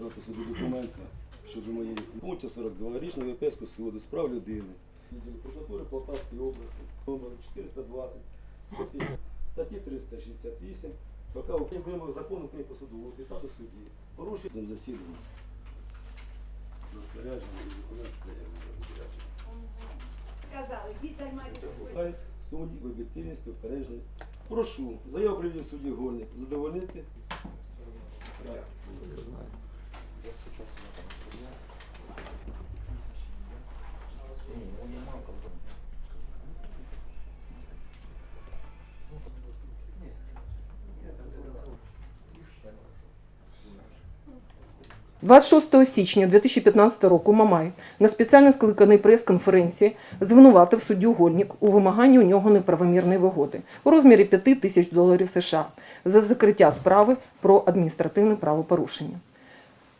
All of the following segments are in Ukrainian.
надати суду документи щодо моєї пункті 42 річного Європейського суду з прав людини. Відділ прокуратури Полтавської області, номер 420, статті, статті 368, поки окрім вимог закону України по суду, стату судді, порушення засідання. Розпорядження і заявлення розпорядження. Сказали, дітей мають. Судді в об'єктивність упереджений. Прошу, заяву привів судді Гольник задовольнити. 26 січня 2015 року Мамай на спеціально скликаній прес-конференції звинуватив суддю Гольник у вимаганні у нього неправомірної вигоди у розмірі 5 тисяч доларів США за закриття справи про адміністративне правопорушення.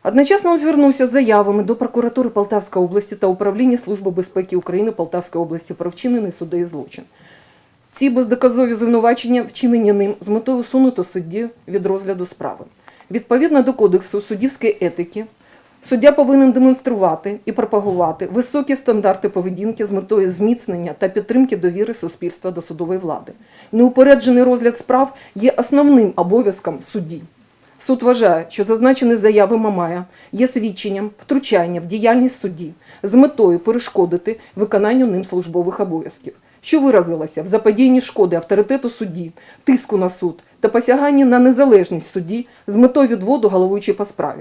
Одночасно звернувся з заявами до прокуратури Полтавської області та управління Служби безпеки України Полтавської області про вчинений суддею злочин. Ці бездоказові звинувачення вчинені ним з метою усунути суддю від розгляду справи. Відповідно до Кодексу суддівської етики, суддя повинен демонструвати і пропагувати високі стандарти поведінки з метою зміцнення та підтримки довіри суспільства до судової влади. Неупереджений розгляд справ є основним обов'язком судді. Суд вважає, що зазначені заяви Мамая є свідченням втручання в діяльність судді з метою перешкодити виконанню ним службових обов'язків, що виразилося в заподіянні шкоди авторитету судді, тиску на суд та посяганні на незалежність судді з метою відводу головуючої по справі.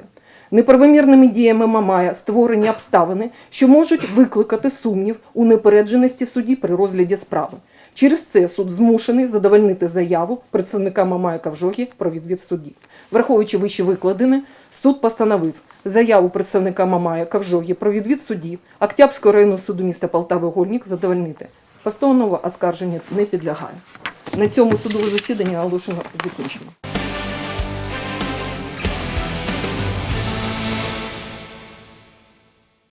Неправомірними діями Мамая створені обставини, що можуть викликати сумнів у непередженості судді при розгляді справи. Через це суд змушений задовольнити заяву представника Мамая Кавжогі про відвід судді. Враховуючи вище викладене, суд постановив заяву представника Мамая Кавжогі про відвід судді Октябрського районного суду міста Полтави Гольник задовольнити. Постановлено оскарження не підлягає. На цьому судове засідання оголошено закінчено.